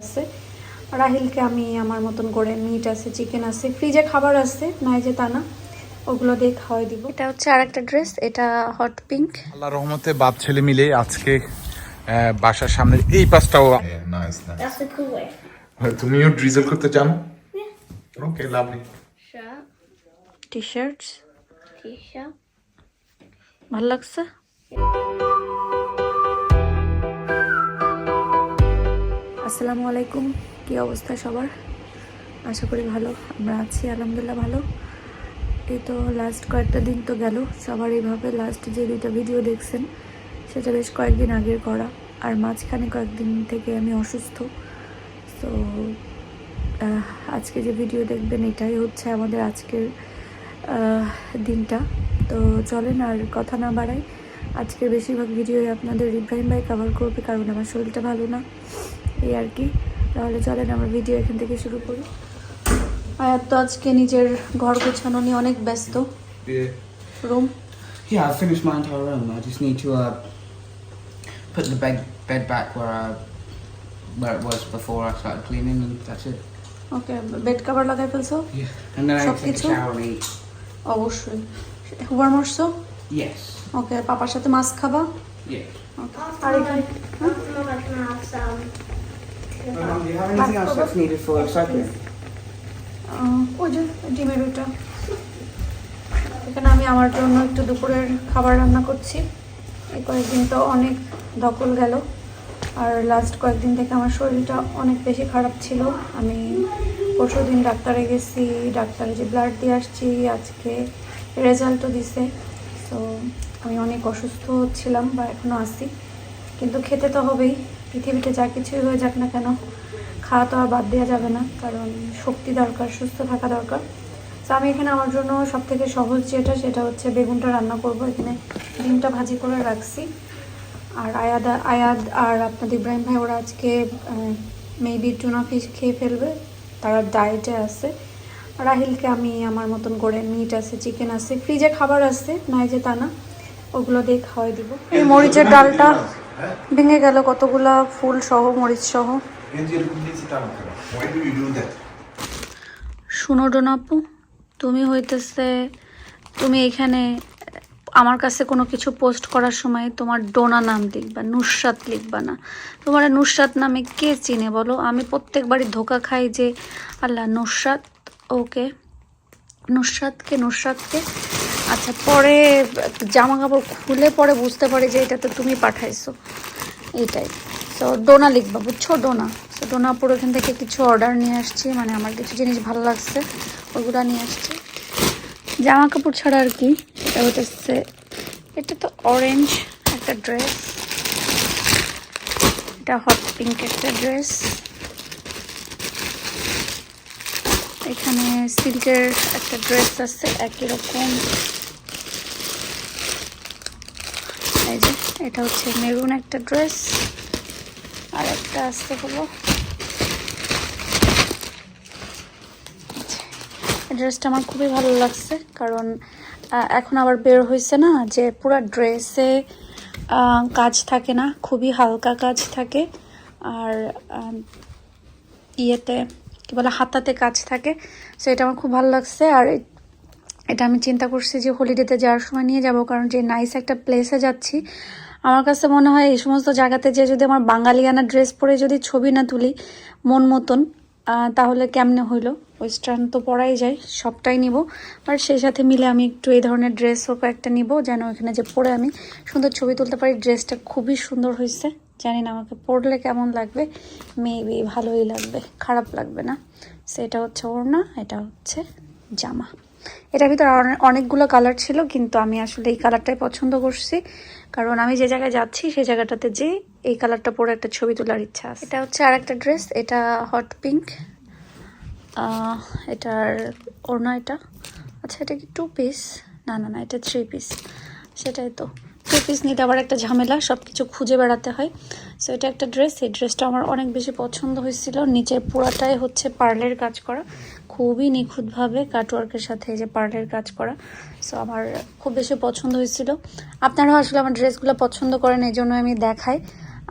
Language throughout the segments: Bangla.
আছে। রাহিলকে আমি আমার মতন করে মিট আছে চিকেন আছে ফ্রিজে খাবার আছে নাই যে তা না ওগুলো দিয়ে খাওয়াই দিব। এটা হচ্ছে আর একটা ড্রেস এটা হট পিঙ্ক আল্লাহ রহমতে বাপ ছেলে মিলে আজকে আহ, বাসার সামনে এই পাঁচটাও. তুমিও ড্রিজল করতে জানো okay lovely Shirt, T shirts t-shirt. ভালো লাগছে? আসসালামু আলাইকুম। কি অবস্থা সবার? আশা করি ভালো। আমরা আছি আলহামদুলিল্লাহ ভালো। এই তো লাস্ট কয়েকটা দিন তো গেল। সবার এইভাবে লাস্ট যে দুইটা ভিডিও দেখছেন, সেটা বেশ কয়েকদিন আগের করা। আর মাঝখানে কয়েকদিন থেকে আমি অসুস্থ। তো আজকে যে ভিডিও দেখবেন, এটাই হচ্ছে আমাদের আজকের দিনটা। তো চলেন আর কথা না বাড়াই। আজকের বেশিরভাগ ভিডিওই আপনাদের ইব্রাহিম ভাই কভার করবে, কারণ আমার শরীরটা ভালো না। এই আর কি তাহলে চলেন আমরা ভিডিও এখান থেকে শুরু করি আয়াত তো আজকে নিজের ঘর গোছানো নিয়ে অনেক ব্যস্ত room Yeah, I've finished my entire room. I just need to uh, put the bed bed back where I, where it was before I started cleaning, and that's it. Okay bed cover লাগাই ফেলছো Yeah. And then I take a shower and eat. অবশ্যই হুবার মরছো Yes. ওকে পাপার সাথে মাছ খাবা Yeah. আর এখানে হ্যাঁ? Mum, I can have some. do you have anything else that's needed for cycling? ওই যে ডিমের ওইটা। এখানে আমি আমার জন্য একটু দুপুরের খাবার রান্না করছি। এই কয়েকদিন তো অনেক ধকল গেল। আর লাস্ট কয়েকদিন থেকে আমার শরীরটা অনেক বেশি খারাপ ছিল। আমি পরশু দিন ডাক্তারে গেছি ডাক্তারে যে ব্লাড দিয়ে আসছি আজকে রেজাল্টও দিছে। তো আমি অনেক অসুস্থ ছিলাম বা এখনও আছি। কিন্তু খেতে তো হবেই। পৃথিবীতে যা কিছুই হয়ে যাক না কেন, খাওয়া তো আর বাদ দেওয়া যাবে না, কারণ শক্তি দরকার, সুস্থ থাকা দরকার। তো আমি এখানে আমার জন্য সব থেকে সহজ যেটা, সেটা হচ্ছে বেগুনটা রান্না করব। এখানে ডিমটা ভাজি করে রাখছি। আর আয়াদ আয়াদ আর আপনাদের ইব্রাহিম ভাই, ওরা আজকে মেবি টুনা ফিশ খেয়ে ফেলবে। তারা ডায়েটে আছে। রাহিলকে আমি আমার মতন করে মিট আছে চিকেন আছে ফ্রিজে খাবার আছে, নাই যে তা না, ওগুলো দিয়ে খাওয়াই দিব। মরিচের ডালটা ভেঙে গেল কতগুলা ফুল সহ মরিচ সহ। Why do you শুনো ডোনাপু তুমি হইতেছে তুমি এখানে আমার কাছে কোনো কিছু পোস্ট করার সময় তোমার ডোনা নাম লিখবা নুসরাত লিখবা না। তোমার নুসরাত নামে কে চিনে বলো? আমি প্রত্যেকবারই ধোকা খাই যে আল্লাহ নুসরাত ওকে নুসরাতকে নুসরাতকে আচ্ছা পরে জামা কাপড় খুলে পরে বুঝতে পারি যে এটা তো তুমি পাঠাইছো। এইটাই। তো ডোনা লিখবা, বুঝছ? ডোনা। তো ডোনা পুরো এখান থেকে কিছু অর্ডার নিয়ে আসছি। মানে আমার কিছু জিনিস ভালো লাগছে, ওগুলো নিয়ে আসছি। জামা কাপড় ছাড়া আর কি? এটা হচ্ছে এটা তো অরেঞ্জ একটা ড্রেস এটা হট পিঙ্ক একটা ড্রেস এখানে সিল্কের একটা ড্রেস আছে, একই রকম এই যে এটা হচ্ছে মেরুন একটা ড্রেস, আর একটা আসতে হলো ড্রেসটা আমার খুবই ভালো লাগছে, কারণ এখন আবার বের হয়েছে না যে পুরো ড্রেসে কাজ থাকে না, খুবই হালকা কাজ থাকে, আর ইয়েতে কি বলে হাতাতে কাজ থাকে, সো এটা আমার খুব ভালো লাগছে, আর এটা আমি চিন্তা করছি যে হলিডেতে যাওয়ার সময় নিয়ে যাব, কারণ যে নাইস একটা প্লেসে যাচ্ছি আমার কাছে মনে হয় এই সমস্ত জায়গাতে যে যদি আমার বাঙালিয়ানা ড্রেস পরে যদি ছবি না তুলি, মন মতন তাহলে কেমনে হইল? ওয়েস্টার্ন তো পরাই যায়, সবটাই নিব। আর সেই সাথে মিলে আমি একটু এই ধরনের ড্রেসও কয়েকটা নিব, যেন এখানে যে পরে আমি সুন্দর ছবি তুলতে পারি। ড্রেসটা খুবই সুন্দর হয়েছে জানি না আমাকে পরলে কেমন লাগবে। মেবি ভালোই লাগবে, খারাপ লাগবে না। সেটা হচ্ছে ওড়না, এটা হচ্ছে জামা। এটার ভিতরে অনেকগুলো কালার ছিল, কিন্তু আমি আসলে এই কালারটাই পছন্দ করছি। কারণ আমি যে জায়গায় যাচ্ছি সেই জায়গাটাতে যে এই কালারটা পরে একটা ছবি তোলার ইচ্ছা আছে। এটা হচ্ছে আর একটা ড্রেস এটা হট পিঙ্ক এটার ওড়না এটা। আচ্ছা এটা কি টু পিস না না না, এটা থ্রি পিস সেটাই তো। টু পিস নিতে আবার একটা ঝামেলা সব কিছু খুঁজে বেড়াতে হয়। সো এটা একটা ড্রেস এই ড্রেসটা আমার অনেক বেশি পছন্দ হয়েছিল। নিচের পুরাটাই হচ্ছে পার্লের কাজ করা। খুবই নিখুঁতভাবে কাটওয়ার্কের সাথে যে পার্লের কাজ করা। সো আমার খুব বেশি পছন্দ হয়েছিল। আপনারাও আসলে আমার ড্রেসগুলো পছন্দ করেন, এই জন্য আমি দেখাই।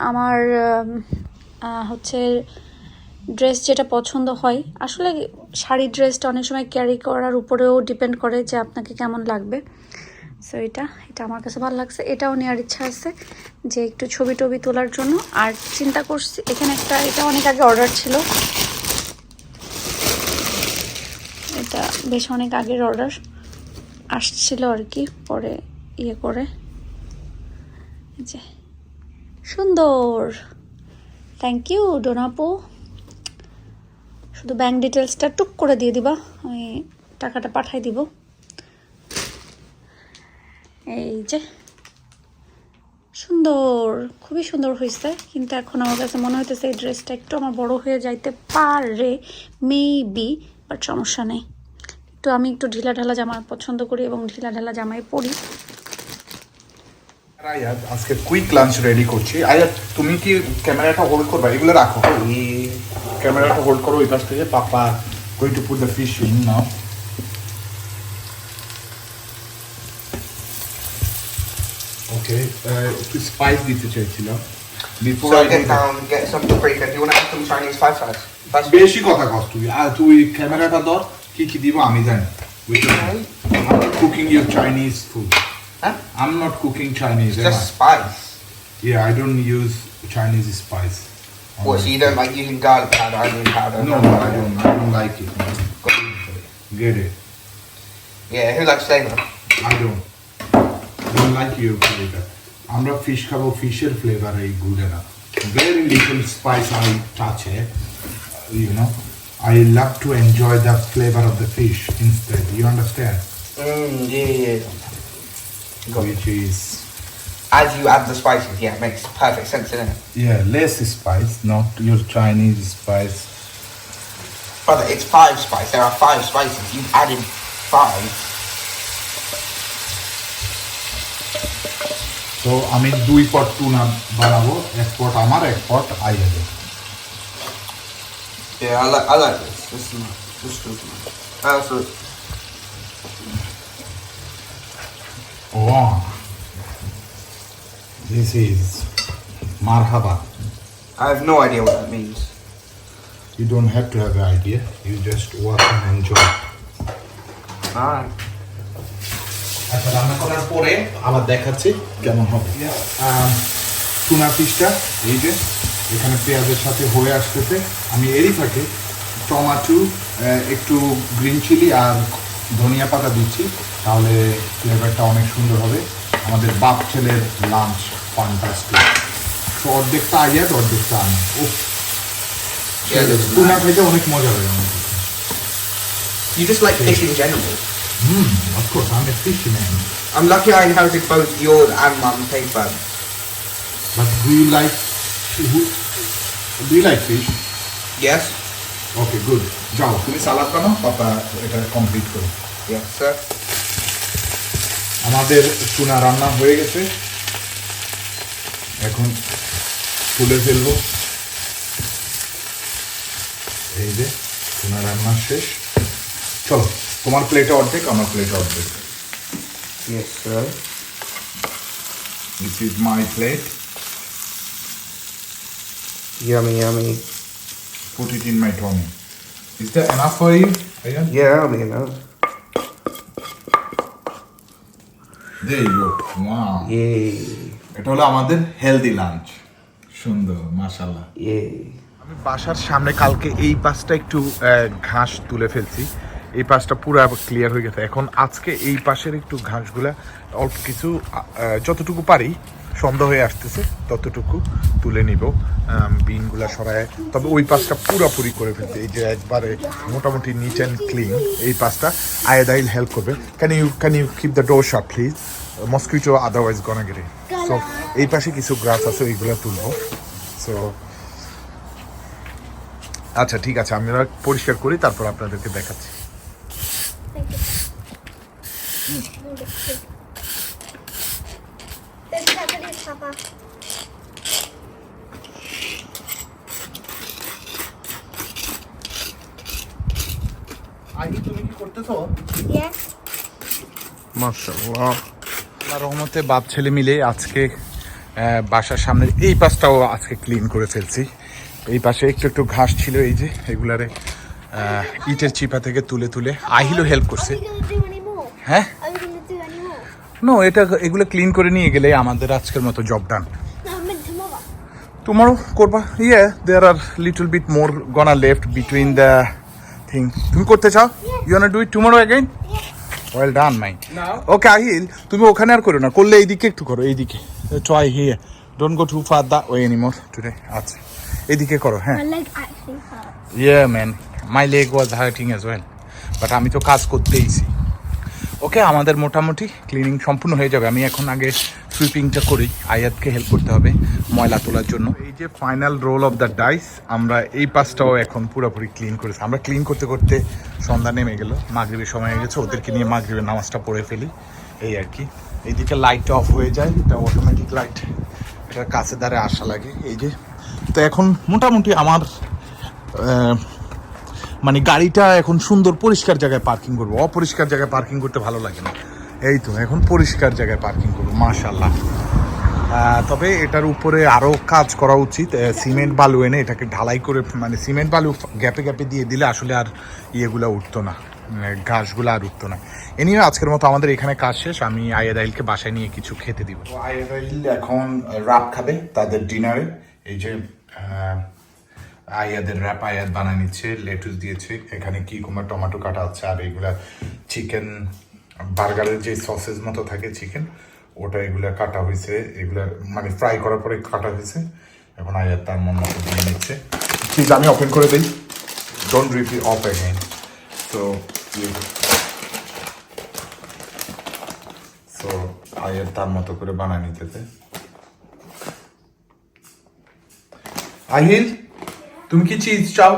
আমার হচ্ছে ড্রেস যেটা পছন্দ হয়, আসলে শাড়ি ড্রেসটা অনেক সময় ক্যারি করার উপরেও ডিপেন্ড করে যে আপনাকে কেমন লাগবে। সো এটা এটা আমার কাছে ভালো লাগছে। এটাও নেওয়ার ইচ্ছা আছে যে একটু ছবি টবি তোলার জন্য। আর চিন্তা করছি, এখানে একটা, এটা অনেক আগে অর্ডার ছিল এটা বেশ অনেক আগের অর্ডার আসছিল আর কি, পরে ইয়ে করে। যে। সুন্দর। থ্যাংক ইউ ডোনাপো। শুধু ব্যাংক ডিটেলসটা টুক করে দিয়ে দিবা, আমি টাকাটা পাঠাই দিব। এই যে। সুন্দর, খুবই সুন্দর হয়েছে, কিন্তু এখন আমার কাছে মনে হইতেছে এই ড্রেসটা একটু আমার বড় হয়ে যাইতে পারে মেবি বাট সমস্যা নেই। আমি একটু ঢিলা ঢালা জামা পছন্দ করি এবং ঢিলা ঢালা জামাই পরি। আজকে কুইক লাঞ্চ রেডি করছি। আয়াত তুমি কি ক্যামেরাটা হোল্ড করবা? এগুলো রাখো। ক্যামেরাটা হোল্ড করো ওই পাশ থেকে papa going to put the fish in now okay একটু স্পাইস দিতে চাইছিলাম। Before So I get down, get something pretty good. Do you want to have some Chinese five size? বেশি কথা কস তুই। আর তুই ক্যামেরাটা ধর। কি কি দিব আমি জানি cooking your Chinese food Huh? I'm not cooking Chinese. am Just I? spice. Yeah, I don't use Chinese spice. What, so you don't like using garlic powder, onion powder? No, no, I don't. I don't like it. Get it? Yeah, who likes flavor? I don't. Don't like your flavor. আমরা ফিশ খাবো ফিশের ফ্লেভার এই গুড না very little spice I touch it you know I love to enjoy the flavor of the fish instead you understand Mmm, yeah, yeah. Got it. which is As you add the spices, yeah, it makes perfect sense, doesn't it? yeah less spice not your Chinese spice Brother, it's five spice. There are five spices. You've added five. তো আমি দুই পট টুনা বানাবো এক পট আমার এক পট আইয়াদের Yeah, I like I like this. This is nice. This feels nice. Also, O this is মারহাবা I have no idea what that means. You don't have to have an idea. You just watch and enjoy. Alright. আচ্ছা রান্না করার পরে আবার দেখাচ্ছি কেমন হবে টুনা ফিশটা এই যে এখানে পেঁয়াজের সাথে হয়ে আসতেছে আমি এরই ফাঁকে টমাটো একটু গ্রিন চিলি আর ধনিয়া পাতা দিচ্ছি তাহলে ফ্লেভারটা অনেক সুন্দর হবে আমাদের বাপ ছেলের লাঞ্চ ফান্টাস্টিক তো অর্ধেকটা আইয়াত অর্ধেকটা আমি ও টুনা. খেতে অনেক মজা লাগে আমার You just like fish in general. Hmm of course আমি fish man I'm lucky I inherited both yours and buds. But do you like who- do you like fish? Yes? Okay good যাও তুমি সালাদ বানাও পাপা এটা কমপ্লিট করো। Yes, sir. আমাদের টুনা রান্না হয়ে গেছে। এখন তুলে ফেলব। এই যে টুনা রান্না শেষ। চলো তোমার প্লেটে অর্ধেক আমার প্লেটে অর্ধেক। Yes, sir. This is my plate Yummy, yummy. Put it in my tummy is that enough for you Ayaan Yeah, that'll be enough. There you go wow Yeah. এটা হলো আমাদের হেলদি লাঞ্চ সুন্দর মাশাল্লাহ. আমি বাসার সামনে কালকে এই পাশটা একটু ঘাস তুলে ফেলছি এই পাশটা পুরো ক্লিয়ার হয়ে গেছে এখন আজকে এই পাশের একটু ঘাসগুলা অল্প কিছু যতটুকু পারি সন্ধ্যা হয়ে আসতেছে, ততটুকু তুলে নিব। বিনগুলো সরায়। তবে ওই পাশটা পুরোপুরি করে ফেলছে এই যে একবারে মোটামুটি নিট অ্যান্ড ক্লিন এই পাশটা আয়েদাইল হেল্প করবে। Can you can you keep the door shut please mosquito otherwise gonna get so এই পাশে কিছু গ্রাস আছে, ওইগুলো তুলবো। সো আচ্ছা ঠিক আছে আমরা পরিষ্কার করি, তারপর আপনাদেরকে দেখাচ্ছি। আগে তুমি কি করতেছো? মাশাআল্লাহ। আল্লাহ রহমতে বাপ ছেলে মিলে আজকে বাসার সামনে এই পাশটাও আজকে ক্লিন করে ফেলছি। এই পাশে একটু একটু ঘাস ছিল এই যে এগুলারে ইটের চিপা থেকে তুলে তুলে আহিলও হেল্প করছে? হ্যাঁ? নো এটা এগুলো ক্লিন করে নিয়ে গেলে আমাদের আজকের মতো জব ডান tomorrow. tomorrow করবা? Yeah there are little bit more gonna left between the thing তুমি করতে চাও? You wanna do it tomorrow again well done my okay Ahil তুমি ওখানে আর করো না। করলে এইদিকে একটু করো এইদিকে। Try here don't go too far the way any anymore today আচ্ছা। এইদিকে করো হ্যাঁ. Yeah man my leg was hurting as well but আমি তো কাজ করতেইছি ওকে, আমাদের মোটামুটি ক্লিনিং সম্পূর্ণ হয়ে যাবে। আমি এখন আগে সুইপিংটা করি। আয়াতকে হেল্প করতে হবে ময়লা তোলার জন্য। এই যে final roll of the dice আমরা এই পাশটাও এখন পুরোপুরি ক্লিন করেছি। আমরা ক্লিন করতে করতে সন্ধ্যা নেমে গেল। মাগরীবের সময় হয়ে গেছে। ওদেরকে নিয়ে মাগরীবের নামাজটা পড়ে ফেলি। এই আর কি। এইদিকে লাইটটা অফ হয়ে যায়। এটা অটোমেটিক লাইট এটা কাছে দ্বারে আসা লাগে। এই যে, তো এখন মোটামুটি আমার মানে গাড়িটা এখন সুন্দর পরিষ্কার জায়গায় পার্কিং করব। অপরিষ্কার জায়গায় পার্কিং করতে ভালো লাগে না। এই তো, এখন পরিষ্কার জায়গায় পার্কিং করব মাশাল্লাহ তবে এটার উপরে আরও কাজ করা উচিত। সিমেন্ট বালু এনে এটাকে ঢালাই করে মানে সিমেন্ট বালু গ্যাপে গ্যাপে দিয়ে দিলে আসলে আর ইয়েগুলো উঠতো না। মানে ঘাসগুলো আর উঠতো না। এ নিয়ে আজকের মতো আমাদের এখানে কাজ শেষ। আমি আয়েদাইলকে বাসায় নিয়ে কিছু খেতে দিব। আয়েদাইল এখন রাত খাবে তাদের ডিনারে। এই যে আয়াদের র্যাপ আয়াত বানায় নিচ্ছে লেটুস দিয়েছে। এখানে কি কুমার টমেটো কাটা আছে, আর এগুলা চিকেন বার্গারের যে সসেজ মতো থাকে চিকেন ওটা এগুলা কাটা হয়েছে। এগুলা মানে ফ্রাই করার পরে কাটা হয়েছে। এখন আয়াত তার মন মতো দিয়ে নিচ্ছে। প্লিজ আমি ওপেন করে দিই। ডোন্ট রিপিট অফ অ্যাগেন তো সো আয়াত তার মতো করে বানায় নিতেছে। আহিল তুমি কি চিজ চাও?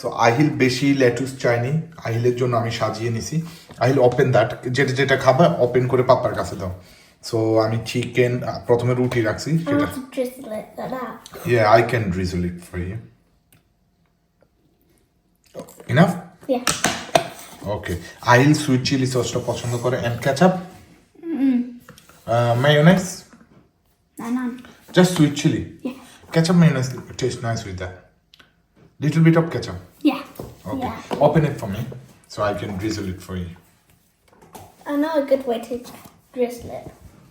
সো আহিল বেশি লেটুস চাইনি আহিলের জন্য আমি সাজিয়ে নিছি। আহিল ওপেন দ্যাট যেটা যেটা খাবা ওপেন করে পাপ্পার কাছে দাও। সো আমি চিকেন প্রথমে রুটি রাখছি সেটা. Yeah I can drizzle it for you enough okay Ahil sweet chilli সসটা পছন্দ করে and ketchup No, no. Just sweet chilli Yeah. ketchup mayonnaise taste nice with that. Little bit of ketchup. Yeah. Okay. Yeah. Open it for me so I can drizzle it for you. I know a good way to drizzle it.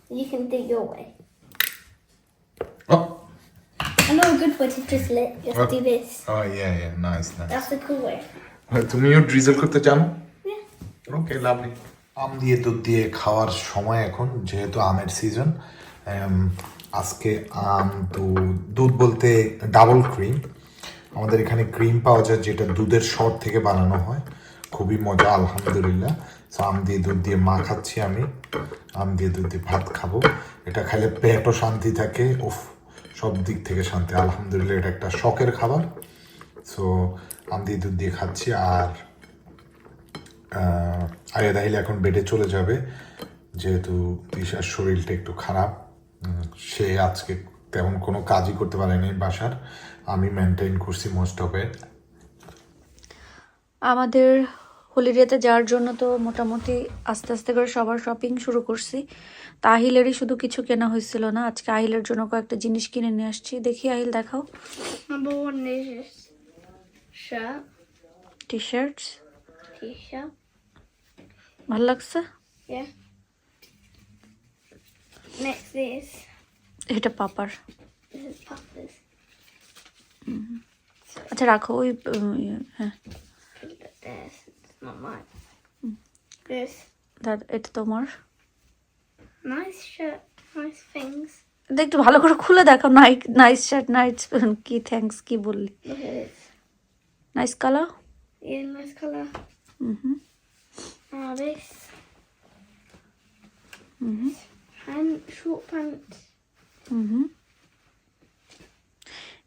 You can do your way. Oh. I know a good way to drizzle it. You have to do this. Oh yeah, yeah, nice, nice. That's the cool way. তুমিও ড্রিজল করতে জানো Yeah. ওকে লাভলি আম দিয়ে দুধ দিয়ে খাওয়ার সময় এখন যেহেতু আমের সিজন আজকে আম দুধ দুধ বলতে ডাবল ক্রিম আমাদের এখানে ক্রিম পাওয়া যায় যেটা দুধের শর্ট থেকে বানানো হয়। খুবই মজা, আলহামদুলিল্লাহ। সো আম দিয়ে দুধ দিয়ে মা খাচ্ছি আমি। আম দিয়ে দুধ দিয়ে ভাত খাব। এটা খাইলে পেটও শান্তি থাকে। উফ, সব দিক থেকে শান্তি। আলহামদুলিল্লাহ, এটা একটা শখের খাবার। সো আম দিয়ে দুধ দিয়ে খাচ্ছি। আর আয়া দাহিল এখন বেডে চলে যাবে। যেহেতু তিশার শরীরটা একটু খারাপ সে আজকে তেমন কোনো কাজই করতে পারেনি বাসার। আমি মেনটেন করছি মোস্ট অফ ইট আমাদের হলিডেতে যাওয়ার জন্য তো মোটামুটি আস্তে আস্তে করে সবার শপিং শুরু করছি। তা আহিলেরই শুধু কিছু কেনা হয়েছিল না আজকে আহিলের জন্য কয়েকটা জিনিস কিনে নিয়ে আসছি। দেখি আহিল দেখাও। টি শার্টস ভালো লাগছে. এটা পাপার। This is Papa's. আচ্ছা রাখো ওই ইয়ে, হ্যাঁ এটা তোমার একটু ভালো করে খুলে দেখো নাইট নাইস শার্ট নাইট কি থ্যাঙ্কস কি বললি. Nice colour. Mm-hmm. Now this. And short pants. Hmm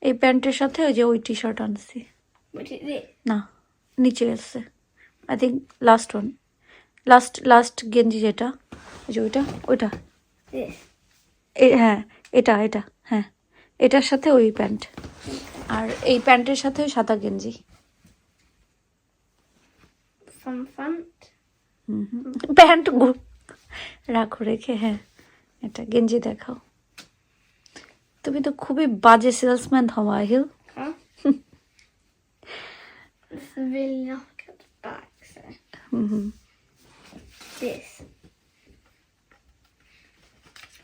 এই প্যান্টের সাথে ওই যে ওই টি শার্ট আনছি? না নিচে এসছে I think last one last last গেঞ্জি যেটা ওই যে ওইটা ওইটা। হ্যাঁ এটা এটা হ্যাঁ। এটার সাথে ওই প্যান্ট। আর এই প্যান্টের সাথে ওই সাদা গেঞ্জি. প্যান্ট রাখো রেখে হ্যাঁ। এটা গেঞ্জি দেখাও। তুমি তো খুবই বাজে সেলসম্যান হওয়া আহিল.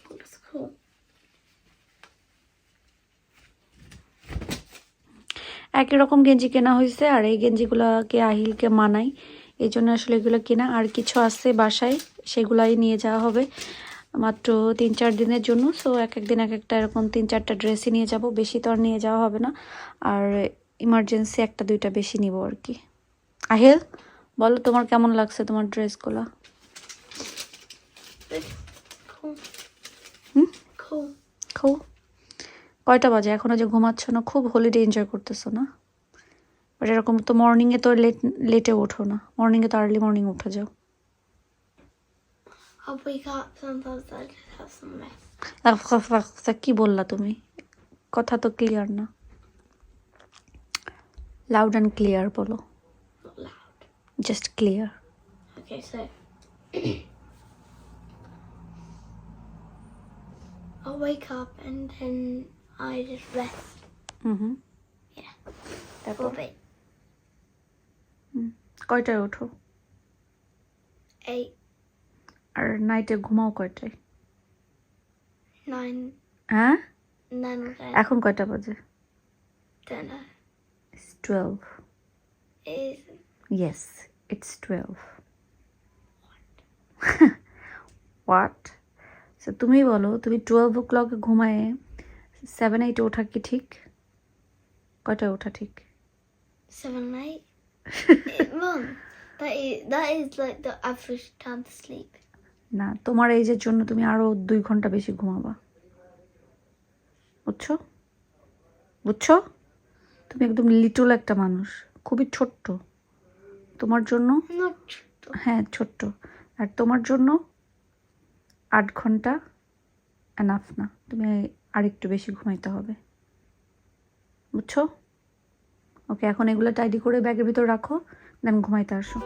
Looks cool. একই রকম গেঞ্জি কেনা হয়েছে আর এই গেঞ্জিগুলোকে আহিলকে মানাই। এই জন্য আসলে এগুলো কেনা। আর কিছু আছে বাসায় সেগুলাই নিয়ে যাওয়া হবে। মাত্র তিন চার দিনের জন্য সো এক এক দিন এক একটা এরকম তিন চারটা ড্রেসই নিয়ে যাব। বেশি তো আর নিয়ে যাওয়া হবে না। আর ইমার্জেন্সি একটা দুইটা বেশি নিব আর কি। আহিল বলো তোমার কেমন লাগছে তোমার ড্রেসগুলো. খুব। কয়টা বাজে? এখনও যে ঘুমাচ্ছ না খুব হলিডে এনজয় করতেছো না? বাট এরকম তো মর্নিংয়ে তো লেট লেটে ওঠো না। মর্নিংয়ে তো আর্লি মর্নিং উঠে যাও। I'll wake up sometimes I just have some rest. তা কি বললা তুমি কথা তো ক্লিয়ার না লাউড অ্যান্ড ক্লিয়ার বলো. Just clear Okay, so I'll wake up and then I just rest hmm hmm Yeah. তারপর for a bit. কয়টায় ওঠো Eight, আর নাইটে ঘুমাও কয়টায় হ্যাঁ. এখন কয়টা বাজে. Twelve it's 12. What? So তুমি বলো তুমি টুয়েলভ ও ক্লকে ঘুমায় সেভেন এইটে ওঠা কি ঠিক কয়টায় ওঠা ঠিক seven, eight. Eh, Mum, that is that is like the average time to sleep. না তোমার এইজের জন্য তুমি আরও দুই ঘণ্টা বেশি ঘুমাবা। বুঝছ? বুঝছ? তুমি একদম লিটল একটা মানুষ খুবই ছোট্ট। তোমার জন্য হ্যাঁ ছোট্ট। আর তোমার জন্য আট ঘণ্টা এনাফ না তুমি আরেকটু বেশি ঘুমাইতে হবে। বুঝছ? ওকে এখন এগুলো টাইডি করে ব্যাগের ভিতর রাখো দেন ঘুমাইতে আসো।